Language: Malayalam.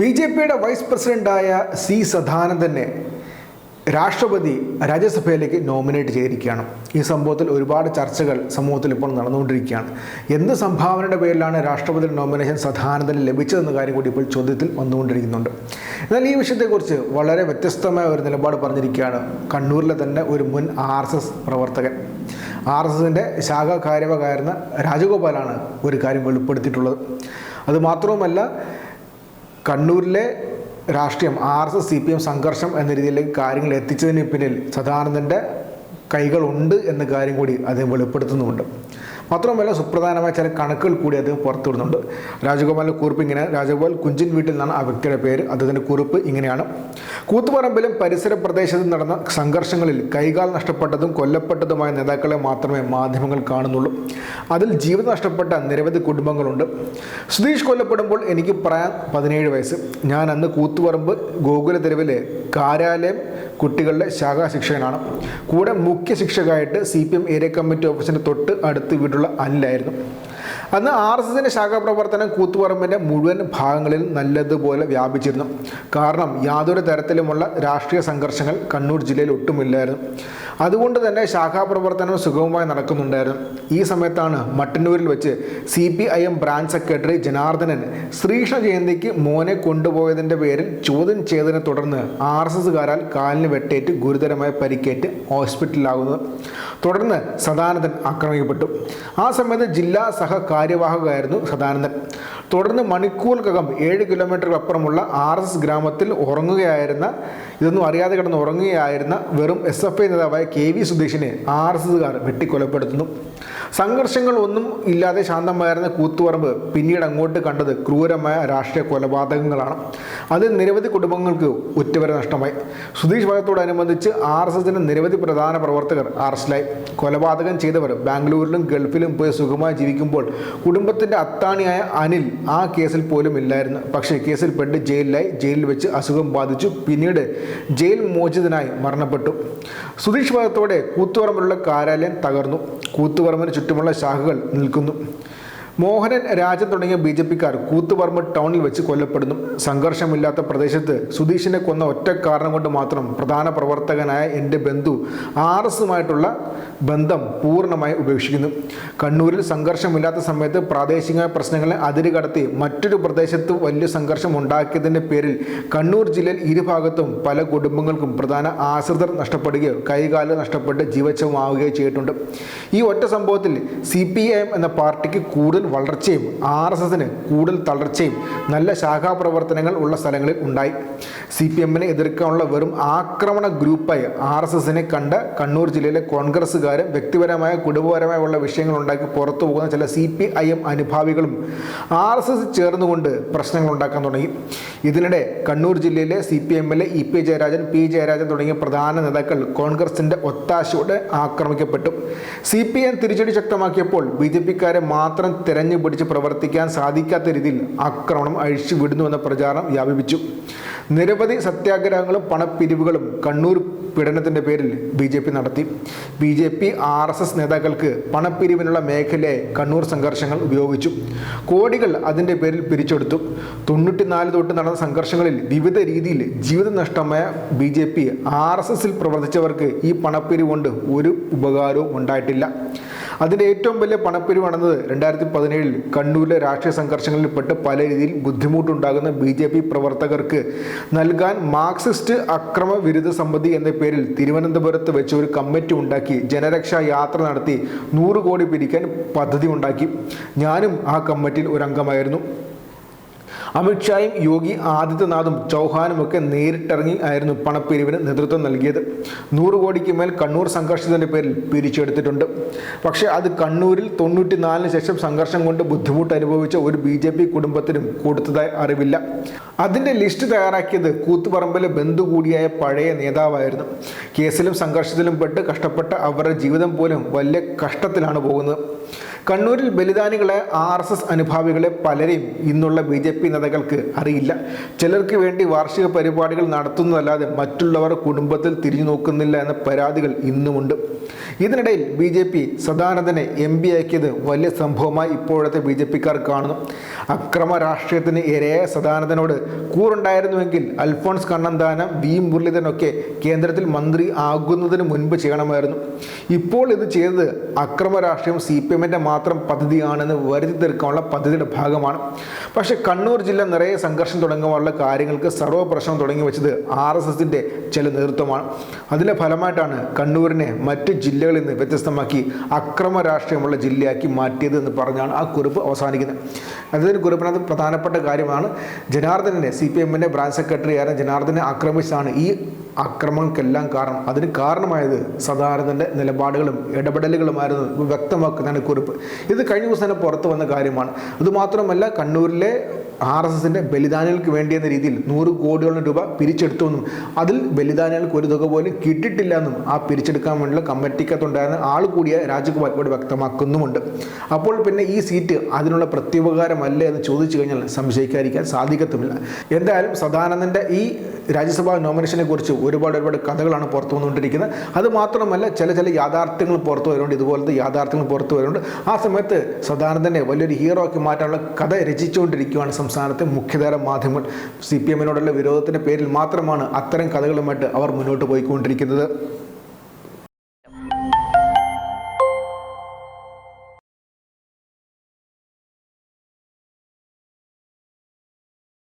ബി ജെ പിയുടെ വൈസ് പ്രസിഡന്റായ സി സദാനന്ദനെ രാഷ്ട്രപതി രാജ്യസഭയിലേക്ക് നോമിനേറ്റ് ചെയ്തിരിക്കുകയാണ്. ഈ സംഭവത്തിൽ ഒരുപാട് ചർച്ചകൾ സമൂഹത്തിൽ ഇപ്പോൾ നടന്നുകൊണ്ടിരിക്കുകയാണ്. എന്ത് സംഭാവനയുടെ പേരിലാണ് രാഷ്ട്രപതി നോമിനേഷൻ സദാനന്ദന് ലഭിച്ചതെന്ന കാര്യം കൂടി ഇപ്പോൾ ചോദ്യത്തിൽ വന്നുകൊണ്ടിരിക്കുന്നുണ്ട്. എന്നാൽ ഈ വിഷയത്തെക്കുറിച്ച് വളരെ വ്യത്യസ്തമായ ഒരു നിലപാട് പറഞ്ഞിരിക്കുകയാണ് കണ്ണൂരിലെ തന്നെ ഒരു മുൻ ആർ എസ് എസ് പ്രവർത്തകൻ. ആർ എസ് എസിന്റെ ശാഖാ കാര്യവകാരുന്ന രാജഗോപാലാണ് ഒരു കാര്യം വെളിപ്പെടുത്തിയിട്ടുള്ളത്. അതുമാത്രവുമല്ല കണ്ണൂരിലെ രാഷ്ട്രീയം R S S C P M സംഘർഷം എന്ന രീതിയിലേക്ക് കാര്യങ്ങൾ എത്തിച്ചതിന് പിന്നിൽ സദാനന്ദന്റെ കൈകളുണ്ട് എന്ന കാര്യം കൂടി അദ്ദേഹം വെളിപ്പെടുത്തുന്നുമുണ്ട്. മാത്രമല്ല സുപ്രധാനമായ ചില കണക്കുകൾ കൂടി അദ്ദേഹം പുറത്തുവിടുന്നുണ്ട്. രാജഗോപാലിന്റെ കുറിപ്പ് ഇങ്ങനെ രാജഗോപാൽ കുഞ്ചിൻ വീട്ടിൽ നിന്നാണ് ആ വ്യക്തിയുടെ പേര് അദ്ദേഹത്തിന്റെ കുറിപ്പ് ഇങ്ങനെയാണ്. കൂത്തുപറമ്പിലും പരിസര പ്രദേശത്തും നടന്ന സംഘർഷങ്ങളിൽ കൈകാൽ നഷ്ടപ്പെട്ടതും കൊല്ലപ്പെട്ടതുമായ നേതാക്കളെ മാത്രമേ മാധ്യമങ്ങൾ കാണുന്നുള്ളൂ. അതിൽ ജീവിതം നഷ്ടപ്പെട്ട നിരവധി കുടുംബങ്ങളുണ്ട്. സുധീഷ് കൊല്ലപ്പെടുമ്പോൾ എനിക്ക് പറയാൻ പതിനേഴ് വയസ്സ്. ഞാൻ അന്ന് കൂത്തുപറമ്പ് ഗോകുല തെരുവിലെ കാര്യാലയം കുട്ടികളുടെ ശാഖാ ശിക്ഷകനാണ്. കൂടെ മുഖ്യ ശിക്ഷകായിട്ട് C P M area committee ഓഫീസിന്റെ തൊട്ട് അടുത്ത് വീട്ടുള്ള അനിലായിരുന്നു അന്ന് ആർ എസ് എസിന്റെ ശാഖാപ്രവർത്തനം കൂത്തുപറമ്പിന്റെ മുഴുവൻ ഭാഗങ്ങളിൽ നല്ലതുപോലെ വ്യാപിച്ചിരുന്നു. കാരണം യാതൊരു തരത്തിലുമുള്ള രാഷ്ട്രീയ സംഘർഷങ്ങൾ കണ്ണൂർ ജില്ലയിൽ ഒട്ടുമില്ലായിരുന്നു. അതുകൊണ്ട് തന്നെ ശാഖാപ്രവർത്തനം സുഗമമായി നടക്കുന്നുണ്ടായിരുന്നു. ഈ സമയത്താണ് മട്ടന്നൂരിൽ വെച്ച് C P I M branch secretary Janardhanan Sreekrishna ജയന്തിക്ക് മോനെ കൊണ്ടുപോയതിന്റെ പേരിൽ ചോദ്യം ചെയ്തതിനെ തുടർന്ന് ആർ എസ് എസുകാരാൽ കാലിന് വെട്ടേറ്റ് ഗുരുതരമായ പരിക്കേറ്റ് ഹോസ്പിറ്റലിലാകുന്നത് തുടർന്ന് സദാനന്ദൻ ആക്രമിക്കപ്പെട്ടു. ആ സമയത്ത് ജില്ലാ സഹ കാര്യവാഹകമായിരുന്നു സദാനന്ദൻ. തുടർന്ന് മണിക്കൂർക്കകം ഏഴ് കിലോമീറ്റർ അപ്പുറമുള്ള ആർ എസ് ഗ്രാമത്തിൽ ഉറങ്ങുകയായിരുന്ന ഇതൊന്നും അറിയാതെ കിടന്ന് ഉറങ്ങുകയായിരുന്ന വെറും എസ് എഫ് ഐ നേതാവായ കെ വി സുധീഷിനെ ആർ എസ് എസുകാർ വെട്ടിക്കൊലപ്പെടുത്തുന്നു. സംഘർഷങ്ങൾ ഒന്നും ഇല്ലാതെ ശാന്തമായിരുന്ന കൂത്തുപറമ്പ് പിന്നീട് അങ്ങോട്ട് കണ്ടത് ക്രൂരമായ രാഷ്ട്രീയ കൊലപാതകങ്ങളാണ്. അത് നിരവധി കുടുംബങ്ങൾക്ക് ഉറ്റവരെ നഷ്ടമായി. സുധീഷ് വധത്തോടനുബന്ധിച്ച് ആർ എസ് എസിന്റെ നിരവധി പ്രധാന പ്രവർത്തകർ അറസ്റ്റിലായി. കൊലപാതകം ചെയ്തവർ ബാംഗ്ലൂരിലും ഗൾഫിലും പോയി സുഖമായി ജീവിക്കുമ്പോൾ കുടുംബത്തിന്റെ അത്താണിയായ അനിൽ ആ കേസിൽ പോലും ഇല്ലായിരുന്നു. പക്ഷേ കേസിൽ പെട്ട് ജയിലിലായി. ജയിലിൽ വെച്ച് അസുഖം ബാധിച്ചു. പിന്നീട് ജയിൽ മോചിതനായി മരണപ്പെട്ടു. സുധീഷ് വധത്തോടെ കൂത്തുപറമ്പിലുള്ള കാര്യാലയം തകർന്നു. കൂത്തുപറമ്പിന് ചുറ്റുമുള്ള ശാഖകൾ നിൽക്കുന്നു. മോഹനൻ രാജൻ തുടങ്ങിയ ബി ജെ പിക്കാർ കൂത്തുപറമ്പ് ടൗണിൽ വെച്ച് കൊല്ലപ്പെടുന്നു. സംഘർഷമില്ലാത്ത പ്രദേശത്ത് സുധീഷിനെ കൊന്ന ഒറ്റ കാരണം കൊണ്ട് മാത്രം പ്രധാന പ്രവർത്തകനായ എന്റെ ബന്ധു ആർ എസുമായിട്ടുള്ള ബന്ധം പൂർണമായി ഉപേക്ഷിക്കുന്നു. കണ്ണൂരിൽ സംഘർഷമില്ലാത്ത സമയത്ത് പ്രാദേശിക പ്രശ്നങ്ങളെ അതിരുകടത്തി മറ്റൊരു പ്രദേശത്ത് വലിയ സംഘർഷം ഉണ്ടാക്കിയതിന്റെ പേരിൽ കണ്ണൂർ ജില്ലയിൽ ഇരുഭാഗത്തും പല കുടുംബങ്ങൾക്കും പ്രധാന ആശ്രിതർ നഷ്ടപ്പെടുകയോ കൈകാൽ നഷ്ടപ്പെട്ട് ജീവച്ഛവമാവുകയോ ചെയ്തിട്ടുണ്ട്. ഈ ഒറ്റ സംഭവത്തിൽ സി എന്ന പാർട്ടിക്ക് കൂടുതൽ വളർച്ചയും ആർ എസ് എസിന് കൂടുതൽ തളർച്ചയും നല്ല ശാഖാ പ്രവർത്തനങ്ങൾ ഉള്ള സ്ഥലങ്ങളിൽ ഉണ്ടായി. സി പി എമ്മിനെ എതിർക്കാനുള്ള വെറും ആക്രമണ ഗ്രൂപ്പായി ആർ എസ് എസിനെ കണ്ട കണ്ണൂർ ജില്ലയിലെ കോൺഗ്രസ്സുകാരും വ്യക്തിപരമായ കുടുംബപരമായ ഉള്ള വിഷയങ്ങൾ ഉണ്ടാക്കി പുറത്തു പോകുന്ന ചില സി പി ഐ എം അനുഭാവികളും ആർ എസ് എസ് ചേർന്നുകൊണ്ട് പ്രശ്നങ്ങൾ ഉണ്ടാക്കാൻ തുടങ്ങി. ഇതിനിടെ കണ്ണൂർ ജില്ലയിലെ സി പി എമ്മിലെ E P Jayarajan P Jayarajan തുടങ്ങിയ പ്രധാന നേതാക്കൾ കോൺഗ്രസിന്റെ ഒത്താശയോടെ ആക്രമിക്കപ്പെട്ടു. സി പി എം തിരിച്ചടി ശക്തമാക്കിയപ്പോൾ ബി ജെ പിക്കാരെ മാത്രം തെരഞ്ഞു പിടിച്ച് പ്രവർത്തിക്കാൻ സാധിക്കാത്ത രീതിയിൽ ആക്രമണം അഴിച്ചു വിടുന്നുവെന്ന പ്രചാരണം വ്യാപിപ്പിച്ചു. നിരവധി സത്യാഗ്രഹങ്ങളും പണപ്പിരിവുകളും കണ്ണൂർ പീഡനത്തിന്റെ പേരിൽ ബി ജെ പി നടത്തി. B J P R S S നേതാക്കൾക്ക് പണപ്പിരിവിനുള്ള മേഖലയെ കണ്ണൂർ സംഘർഷങ്ങൾ ഉപയോഗിച്ചു. കോടികൾ അതിന്റെ പേരിൽ പിരിച്ചെടുത്തു. തൊണ്ണൂറ്റിനാല് തൊട്ട് നടന്ന സംഘർഷങ്ങളിൽ വിവിധ രീതിയിൽ ജീവിത നഷ്ടമായ B J P R S എസിൽ പ്രവർത്തിച്ചവർക്ക് ഈ പണപ്പിരിവ് കൊണ്ട് ഒരു ഉപകാരവും ഉണ്ടായിട്ടില്ല. അതിന്റെ ഏറ്റവും വലിയ പണപ്പിരിവ് നടന്നത് രണ്ടായിരത്തി പതിനേഴിൽ കണ്ണൂരിലെ രാഷ്ട്രീയ സംഘർഷങ്ങളിൽപ്പെട്ട് പല രീതിയിൽ ബുദ്ധിമുട്ടുണ്ടാകുന്ന ബി ജെ പി പ്രവർത്തകർക്ക് നൽകാൻ മാർക്സിസ്റ്റ് അക്രമ വിരുദ്ധ സമിതി എന്ന പേരിൽ തിരുവനന്തപുരത്ത് വെച്ച് ഒരു കമ്മിറ്റി ഉണ്ടാക്കി ജനരക്ഷാ യാത്ര നടത്തി നൂറ് കോടി പിരിക്കാൻ പദ്ധതി ഉണ്ടാക്കി. ഞാനും ആ കമ്മിറ്റിയിൽ ഒരു അംഗമായിരുന്നു. അമിത്ഷായും യോഗി ആദിത്യനാഥും ചൗഹാനുമൊക്കെ നേരിട്ടിറങ്ങി ആയിരുന്നു പണപ്പിരിവിന് നേതൃത്വം നൽകിയത്. നൂറ് കോടിക്ക് മേൽ കണ്ണൂർ സംഘർഷത്തിന്റെ പേരിൽ പിരിച്ചെടുത്തിട്ടുണ്ട്. പക്ഷേ അത് കണ്ണൂരിൽ തൊണ്ണൂറ്റിനാലിന് ശേഷം സംഘർഷം കൊണ്ട് ബുദ്ധിമുട്ട് അനുഭവിച്ച ഒരു ബി ജെ പി കുടുംബത്തിനും കൊടുത്തതായി അറിവില്ല. അതിന്റെ ലിസ്റ്റ് തയ്യാറാക്കിയത് കൂത്തുപറമ്പിലെ ബന്ധു കൂടിയായ പഴയ നേതാവായിരുന്നു. കേസിലും സംഘർഷത്തിലും പെട്ട് കഷ്ടപ്പെട്ട അവരുടെ ജീവിതം പോലും വലിയ കഷ്ടത്തിലാണ് പോകുന്നത്. കണ്ണൂരിൽ ബലിദാനികളെ ആർ എസ് എസ് അനുഭാവികളെ പലരെയും ഇന്നുള്ള ബി ജെ പി നേതാക്കൾക്ക് അറിയില്ല. ചിലർക്ക് വേണ്ടി വാർഷിക പരിപാടികൾ നടത്തുന്നതല്ലാതെ മറ്റുള്ളവർ കുടുംബത്തിൽ തിരിഞ്ഞു നോക്കുന്നില്ല എന്ന പരാതികൾ ഇന്നുമുണ്ട്. ഇതിനിടയിൽ ബി ജെ പി സദാനന്ദനെ എം പി ആക്കിയത് വലിയ സംഭവമായി ഇപ്പോഴത്തെ ബി ജെ പിക്കാർ കാണുന്നു. അക്രമ രാഷ്ട്രീയത്തിന് ഇരയായ സദാനന്ദനോട് കൂറുണ്ടായിരുന്നുവെങ്കിൽ അൽഫോൺസ് കണ്ണന്താനം വി മുരളീധരനൊക്കെ കേന്ദ്രത്തിൽ മന്ത്രി ആകുന്നതിന് മുൻപ് ചെയ്യണമായിരുന്നു. ഇപ്പോൾ ഇത് ചെയ്തത് അക്രമ രാഷ്ട്രീയം സി പി എമ്മിന്റെ മാത്രം പദ്ധതിയാണെന്ന് വരുത്തി തീർക്കാനുള്ള പദ്ധതിയുടെ ഭാഗമാണ്. പക്ഷേ കണ്ണൂർ ജില്ല നിറയെ സംഘർഷം തുടങ്ങുവാനുള്ള കാര്യങ്ങൾക്ക് സർവ പ്രശ്നം തുടങ്ങി വെച്ചത് ആർ എസ് എസിന്റെ ചില നേതൃത്വമാണ്. അതിന്റെ ഫലമായിട്ടാണ് കണ്ണൂരിനെ മറ്റ് ജില്ലകളിൽ നിന്ന് വ്യത്യസ്തമാക്കി അക്രമ രാഷ്ട്രീയമുള്ള ജില്ലയാക്കി മാറ്റിയത് എന്ന് പറഞ്ഞാണ് ആ കുറിപ്പ് അവസാനിക്കുന്നത്. അതിന് കുറിപ്പിനകത്ത് പ്രധാനപ്പെട്ട കാര്യമാണ് ജനാർദ്ദനെ സി പി എമ്മിന്റെ ബ്രാഞ്ച് സെക്രട്ടറി ആയ ജനാർദ്ദനെ ആക്രമിച്ചാണ് ഈ അക്രമങ്ങൾക്കെല്ലാം കാരണം. അതിന് കാരണമായത് സദാനന്ദന്റെ നിലപാടുകളും ഇടപെടലുകളുമായിരുന്നു വ്യക്തമാക്കുന്നതാണ് കുറിപ്പ്. ഇത് കഴിഞ്ഞ ദിവസം തന്നെ പുറത്തു വന്ന കാര്യമാണ്. അതുമാത്രമല്ല കണ്ണൂരിലെ ആർ എസ് എസിന്റെ ബലിദാനികൾക്ക് വേണ്ടി എന്ന രീതിയിൽ നൂറ് കോടിയോളം രൂപ പിരിച്ചെടുത്തുവെന്നും അതിൽ ബലിദാനികൾക്ക് ഒരു തുക പോലും കിട്ടിയിട്ടില്ല എന്നും ആ പിരിച്ചെടുക്കാൻ വേണ്ടിയുള്ള കമ്മിറ്റിക്കകത്തുണ്ടായിരുന്ന ആൾ കൂടിയ രാജകുമാർ ഇവിടെ വ്യക്തമാക്കുന്നുമുണ്ട്. അപ്പോൾ പിന്നെ ഈ സീറ്റ് അതിനുള്ള പ്രത്യുപകാരമല്ലേ എന്ന് ചോദിച്ചു കഴിഞ്ഞാൽ സംശയിക്കാതിരിക്കാൻ സാധിക്കത്തുമില്ല. എന്തായാലും സദാനന്ദന്റെ ഈ രാജ്യസഭാ നോമിനേഷനെ കുറിച്ച് ഒരുപാട് ഒരുപാട് കഥകളാണ് പുറത്തു വന്നുകൊണ്ടിരിക്കുന്നത്. അത് മാത്രമല്ല ചില ചില യാഥാർത്ഥ്യങ്ങൾ പുറത്തു വരുന്നുണ്ട്. ഇതുപോലത്തെ യാഥാർത്ഥ്യങ്ങൾ പുറത്തു വരുന്നുണ്ട്. ആ സമയത്ത് സദാനന്ദനെ വലിയൊരു ഹീറോ ആക്കി മാറ്റാനുള്ള കഥ രചിച്ചുകൊണ്ടിരിക്കുകയാണ് സംസ്ഥാനത്തെ മുഖ്യധാര മാധ്യമങ്ങൾ സി പി എമ്മിനോടുള്ള വിരോധത്തിന്റെ പേരിൽ മാത്രമാണ് അത്തരം കഥകളുമായിട്ട് അവർ മുന്നോട്ട് പോയിക്കൊണ്ടിരിക്കുന്നത്.